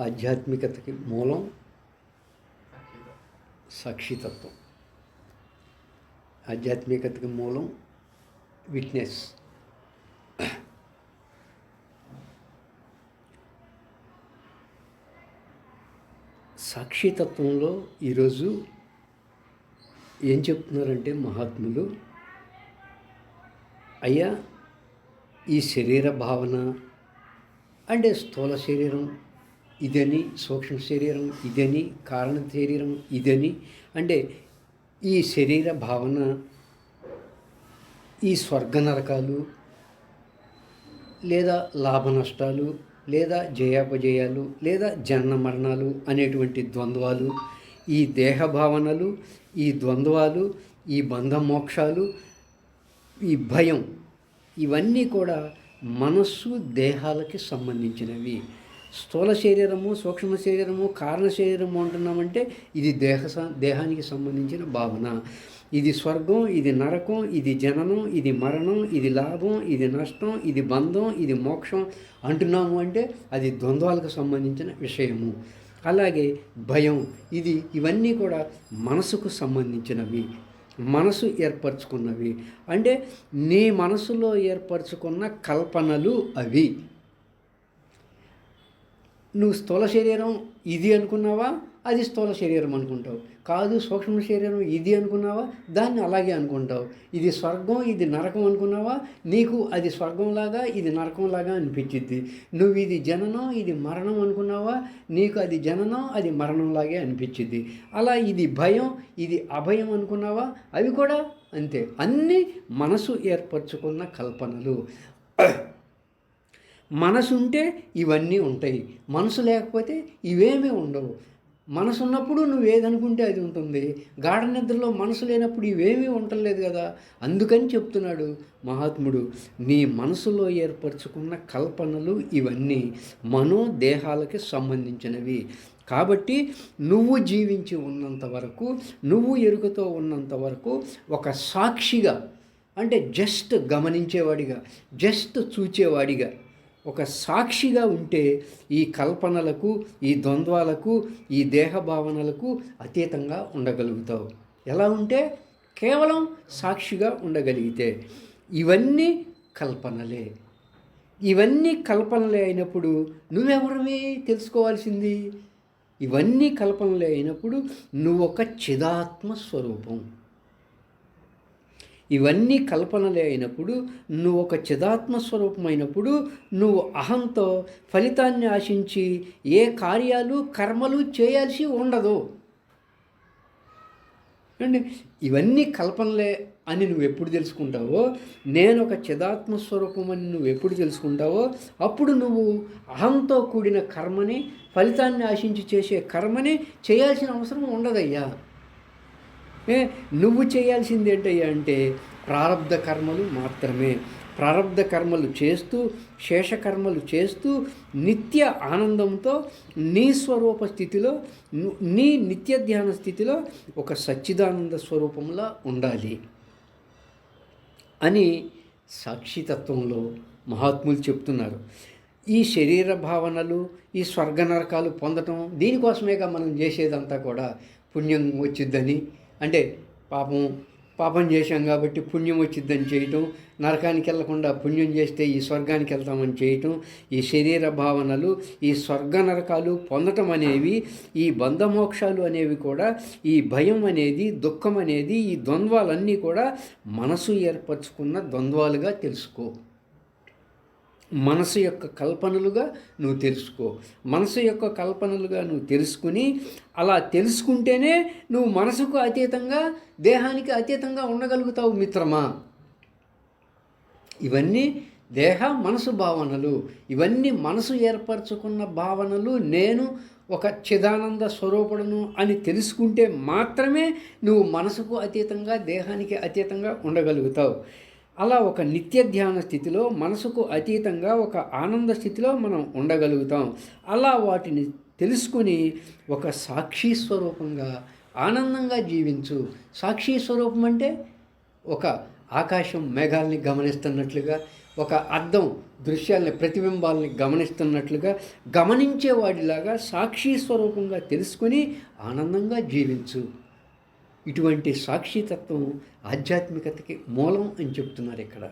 ఆధ్యాత్మికతకి మూలం సాక్షితత్వం. ఆధ్యాత్మికతకి మూలం విట్నెస్ సాక్షితత్వంలో ఈరోజు ఏం చెప్తున్నారంటే మహాత్ములు అయ్యా ఈ శరీర భావన అంటే స్థూల శరీరం ఇదని సూక్ష్మ శరీరం ఇదని కారణ శరీరం ఇదని అంటే ఈ శరీర భావన ఈ స్వర్గ నరకాలు లేదా లాభ నష్టాలు లేదా జయాపజయాలు లేదా జన్మ మరణాలు అనేటువంటి ద్వంద్వాలు ఈ దేహ భావనలు ఈ ద్వంద్వాలు ఈ బంధ మోక్షాలు ఈ భయం ఇవన్నీ కూడా మనస్సు దేహాలకి సంబంధించినవి. స్థూల శరీరము సూక్ష్మ శరీరము కారణ శరీరము అంటున్నామంటే ఇది దేహ స- దేహానికి సంబంధించిన భావన. ఇది స్వర్గం ఇది నరకం ఇది జననం ఇది మరణం ఇది లాభం ఇది నష్టం ఇది బంధం ఇది మోక్షం అంటున్నాము అంటే అది ద్వంద్వాలకు సంబంధించిన విషయము. అలాగే భయం ఇది ఇవన్నీ కూడా మనసుకు సంబంధించినవి. మనసు ఏర్పరచుకున్నవి. అంటే నీ మనసులో ఏర్పరచుకున్న కల్పనలు అవి. నువ్వు స్థూల శరీరం ఇది అనుకున్నావా? అది స్థూల శరీరం అనుకుంటావు. కాదు సూక్ష్మ శరీరం ఇది అనుకున్నావా? దాన్ని అలాగే అనుకుంటావు. ఇది స్వర్గం ఇది నరకం అనుకున్నావా? నీకు అది స్వర్గంలాగా ఇది నరకంలాగా అనిపించింది నువ్వు ఇది జననం ఇది మరణం అనుకున్నావా? నీకు అది జననం అది మరణంలాగే అనిపించింది అలా ఇది భయం ఇది అభయం అనుకున్నావా? అవి కూడా అంతే. అన్నీ మనసు ఏర్పరచుకున్న కల్పనలు. మనసు ఉంటే ఇవన్నీ ఉంటాయి. మనసు లేకపోతే ఇవేమీ ఉండవు. మనసు ఉన్నప్పుడు నువ్వు ఏదనుకుంటే అది ఉంటుంది. గాఢ నిద్రలో మనసు లేనప్పుడు ఇవేమీ ఉండలేదు కదా? అందుకని చెప్తున్నాడు మహాత్ముడు. నీ మనసులో ఏర్పరచుకున్న కల్పనలు ఇవన్నీ మనోదేహాలకి సంబంధించినవి. కాబట్టి నువ్వు జీవించి ఉన్నంత వరకు నువ్వు ఎరుకతో ఉన్నంత వరకు ఒక సాక్షిగా అంటే జస్ట్ గమనించేవాడిగా జస్ట్ చూచేవాడిగా ఒక సాక్షిగా ఉంటే ఈ కల్పనలకు ఈ ద్వంద్వాలకు ఈ దేహ భావనలకు అతీతంగా ఉండగలుగుతావు. ఎలా ఉంటే? కేవలం సాక్షిగా ఉండగలిగితే. ఇవన్నీ కల్పనలే. ఇవన్నీ కల్పనలే అయినప్పుడు నువ్వెవరమే తెలుసుకోవాల్సింది? ఇవన్నీ కల్పనలే అయినప్పుడు నువ్వు ఒక చిదాత్మ స్వరూపం. ఇవన్నీ కల్పనలే అయినప్పుడు నువ్వు ఒక చిదాత్మ స్వరూపమైనప్పుడు నువ్వు అహంతో ఫలితాన్ని ఆశించి ఏ కార్యాలు కర్మలు చేయాల్సి ఉండదు. అండి ఇవన్నీ కల్పనలే అని నువ్వు ఎప్పుడు తెలుసుకుంటావో నేను ఒక చిదాత్మ స్వరూపం అని నువ్వు ఎప్పుడు తెలుసుకుంటావో అప్పుడు నువ్వు అహంతో కూడిన కర్మని ఫలితాన్ని ఆశించి చేసే కర్మని చేయాల్సిన అవసరం ఉండదయ్యా. నువ్వు చేయాల్సింది ఏంటయ్యా అంటే ప్రారంధ కర్మలు మాత్రమే. ప్రారంధ కర్మలు చేస్తూ శేషకర్మలు చేస్తూ నిత్య ఆనందంతో నీ స్వరూప స్థితిలో నీ నిత్య ధ్యాన స్థితిలో ఒక సచ్చిదానంద స్వరూపంలా ఉండాలి అని సాక్షితత్వంలో మహాత్ములు చెప్తున్నారు. ఈ శరీర భావనలు ఈ స్వర్గ నరకాలు పొందటం దీనికోసమేగా మనం చేసేదంతా కూడా పుణ్యం వచ్చిద్దని అంటే పాపం పాపం చేశాం కాబట్టి పుణ్యం వచ్చిద్దని చేయటం నరకానికి వెళ్ళకుండా పుణ్యం చేస్తే ఈ స్వర్గానికి వెళ్తామని చేయటం ఈ శరీర భావనలు ఈ స్వర్గ నరకాలు పొందటం అనేవి ఈ బంధమోక్షాలు అనేవి కూడా ఈ భయం అనేది దుఃఖం అనేది ఈ ద్వంద్వాలన్నీ కూడా మనసు ఏర్పరచుకున్న ద్వంద్వాలుగా తెలుసుకో. మనసు యొక్క కల్పనలుగా నువ్వు తెలుసుకో. మనసు యొక్క కల్పనలుగా నువ్వు తెలుసుకుని అలా తెలుసుకుంటేనే నువ్వు మనసుకు అతీతంగా దేహానికి అతీతంగా ఉండగలుగుతావు మిత్రమా? ఇవన్నీ దేహ మనసు భావనలు. ఇవన్నీ మనసు ఏర్పరచుకున్న భావనలు నేను ఒక చిదానంద స్వరూపుడను అని తెలుసుకుంటే మాత్రమే నువ్వు మనసుకు అతీతంగా దేహానికి అతీతంగా ఉండగలుగుతావు. అలా ఒక నిత్య ధ్యాన స్థితిలో మనసుకు అతీతంగా ఒక ఆనంద స్థితిలో మనం ఉండగలుగుతాం. అలా వాటిని తెలుసుకుని ఒక సాక్షి స్వరూపంగా ఆనందంగా జీవించు. సాక్షి స్వరూపం అంటే ఒక ఆకాశం మేఘాల్ని గమనిస్తున్నట్లుగా ఒక అర్థం దృశ్యాలని ప్రతిబింబాలని గమనిస్తున్నట్లుగా గమనించేవాడిలాగా సాక్షి స్వరూపంగా తెలుసుకుని ఆనందంగా జీవించు. ఇటువంటి సాక్షితత్వం ఆధ్యాత్మికతకి మూలం అని చెప్తున్నారు ఇక్కడ.